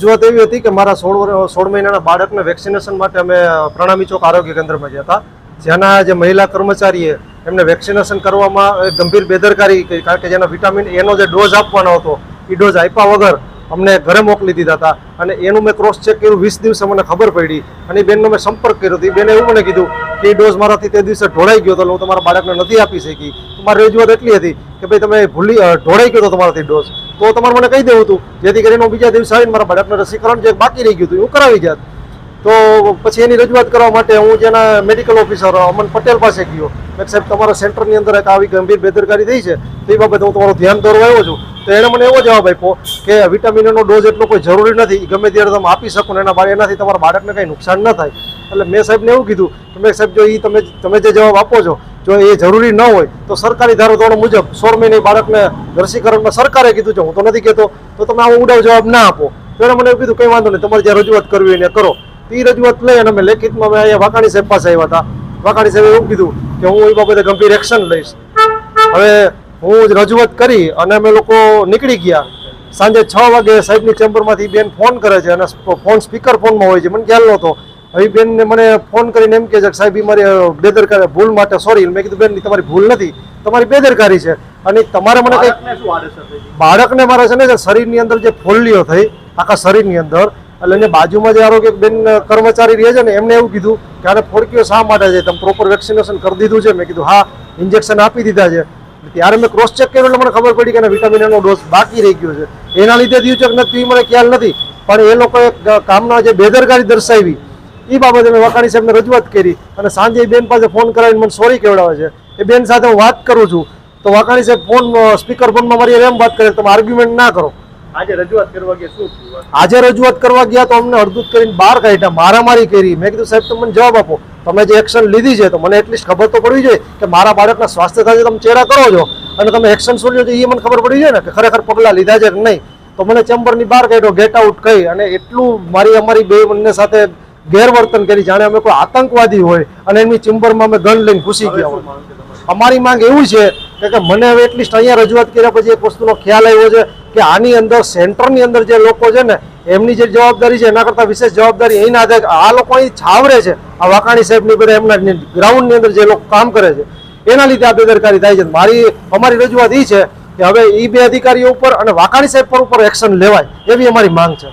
રજૂઆત એવી હતી કે મારા સોળ સોળ મહિનાના બાળકને વેક્સિનેશન માટે અમે પ્રણામી ચોક આરોગ્ય કેન્દ્રમાં ગયા હતા. જેના જે મહિલા કર્મચારીએ એમને વેક્સિનેશન કરવામાં ગંભીર બેદરકારી કરી, કારણ કે જેના વિટામિન એનો જે ડોઝ આપવાનો હતો, એ ડોઝ આપ્યા વગર અમને ઘરે મોકલી દીધા હતા. અને એનું મેં ક્રોસ ચેક કર્યું, વીસ દિવસે મને ખબર પડી. અને બેનનો મેં સંપર્ક કર્યો હતો. એ બેને એવું મને કીધું કે એ ડોઝ મારાથી તે દિવસે ઢોળાઈ ગયો હતો હું તમારા બાળકને નથી આપી શકી. મારી રજૂઆત એટલી હતી કે ભાઈ તમે ભૂલી ઢોળાઈ ગયો હતો તમારાથી ડોઝ તો તમારે મને કહી દેવું હતું, જેથી કરીને હું બીજા દિવસે આવીને મારા બાળકને રસીકરણ જે બાકી રહી ગયું હતું હું કરાવી જાત. તો પછી એની રજૂઆત કરવા માટે હું જેના મેડિકલ ઓફિસર અમન પટેલ પાસે ગયો. મેં સાહેબ, તમારા સેન્ટરની અંદર એક આવી ગંભીર બેદરકારી થઈ છે, તો એ બાબતે હું તમારું ધ્યાન દોરવા આવ્યો છું. તો એણે મને એવો જવાબ આપ્યો કે વિટામિનનો ડોઝ એટલો કોઈ જરૂરી નથી ગમે ત્યારે તમે આપી શકો ને એના એનાથી તમારા બાળકને કંઈ નુકસાન ન થાય. એટલે મેં સાહેબને એવું કીધું કે મેં સાહેબ, જો એ તમે તમે જે જવાબ આપો છો, જો એ જરૂરી ન હોય, તો સરકારી ધારો ધોરણ મુજબ સોળ મહિને બાળકને રસીકરણમાં સરકારે કીધું છે, હું તો નથી કહેતો, તો તમે આવો ઉડાવ જવાબ ના આપો. તો એણે મને એવું કીધું, કંઈ વાંધો નહીં, તમારે જે રજૂઆત કરવી એને કરો. તો એ રજૂઆત લઈ અને અમે લેખિતમાં મેં અહીંયા વાકાણી સાહેબ પાસે આવ્યા હતા. વાકાણી સાહેબે એવું કીધું કે હું એ બાબતે ગંભીર એક્શન લઈશ. હવે હું જ રજૂઆત કરી અને અમે લોકો નીકળી ગયા. સાંજે છ વાગે સાહેબની ચેમ્બરમાંથી બેન ફોન કરે છે અને ફોન સ્પીકર ફોનમાં હોય છે. મને ખ્યાલ નહોતો. હવે બેનને મને ફોન કરીને એમ કહે છે કે સાહેબ મારી બેદરકારી ભૂલ માટે સોરી મેં કીધું બેન તમારી ભૂલ નથી. તમારી બેદરકારી છે. અને તમારે મને કંઈક? બાળકને મારે છે ને શરીરની અંદર જે ફોલ્લીઓ થઈ આખા શરીરની અંદર એટલે એને બાજુમાં જે આરોગ્ય બેન કર્મચારી રહે છે ને એમને એવું કીધું આને ફોડકીઓ શા માટે છે? તમે પ્રોપર વેક્સિનેશન કરી દીધું છે? મેં કીધું, હા ઇન્જેક્શન આપી દીધા છે. ત્યારે મેં ક્રોસ ચેક કર્યું એટલે મને ખબર પડી કે વિટામિન એનો ડોઝ બાકી રહી ગયો છે. એના લીધે થયું છે કે નથી મને ખ્યાલ નથી. પણ એ લોકોએ કામના જે બેદરકારી દર્શાવી એ બાબતે મેં વકાણી સાહેબને રજૂઆત કરી અને સાંજે બેન પાસે ફોન કરાવીને મને સોરી કહેવડાવે છે. એ બેન સાથે હું વાત કરું છું. તો વાકાણી સાહેબ ફોન સ્પીકર ફોનમાં મારી એમ વાત કરે તમે આર્ગ્યુમેન્ટ ના કરો. આજે રજૂઆત કરવા ગયા શું આજે રજૂઆત કરવા ગયા તો અમને અડધું કરીને બહાર કાઢ્યા મારામારી કરી. મેં કીધું સાહેબ તમે મને જવાબ આપો. તમે જે એક્શન લીધી છે તો મને એટલીસ્ટ ખબર તો પડવી જોઈએ કે મારા બાળકના સ્વાસ્થ્ય સાથે તમે ચેડા કરો છો અને તમે એક્શન શું લ્યો છો એ મને ખબર પડી જોઈએ ને કે ખરેખર પગલાં લીધા છે કે નહીં. તો મને ચેમ્બરની બહાર કાઢ્યો ગેટ આઉટ કહી અને એટલું મારી અમારી બે બંને સાથે ગેરવર્તન કરી જાણે અમે કોઈ આતંકવાદી હોય અને એમની ચેમ્બરમાં અમે ગન લઈને ઘૂસી ગયા હોય? અમારી માંગ એવું છે કે કે મને હવે એટલીસ્ટ અહીંયા રજૂઆત કર્યા પછી એક વસ્તુનો ખ્યાલ આવ્યો છે કે આની અંદર, સેન્ટરની અંદર જે લોકો છે ને, એમની જે જવાબદારી છે, એના કરતાં વિશેષ જવાબદારી એના આધારે આ લોકો અહીં છાવરે છે. આ વાકાણી સાહેબની પર એમના ગ્રાઉન્ડની અંદર જે લોકો કામ કરે છે, એના લીધે આ બેદરકારી થાય છે. મારી, અમારી રજૂઆત એ છે કે હવે એ બે અધિકારીઓ ઉપર અને વાકાણી સાહેબ પર ઉપર એક્શન લેવાય, એવી અમારી માંગ છે.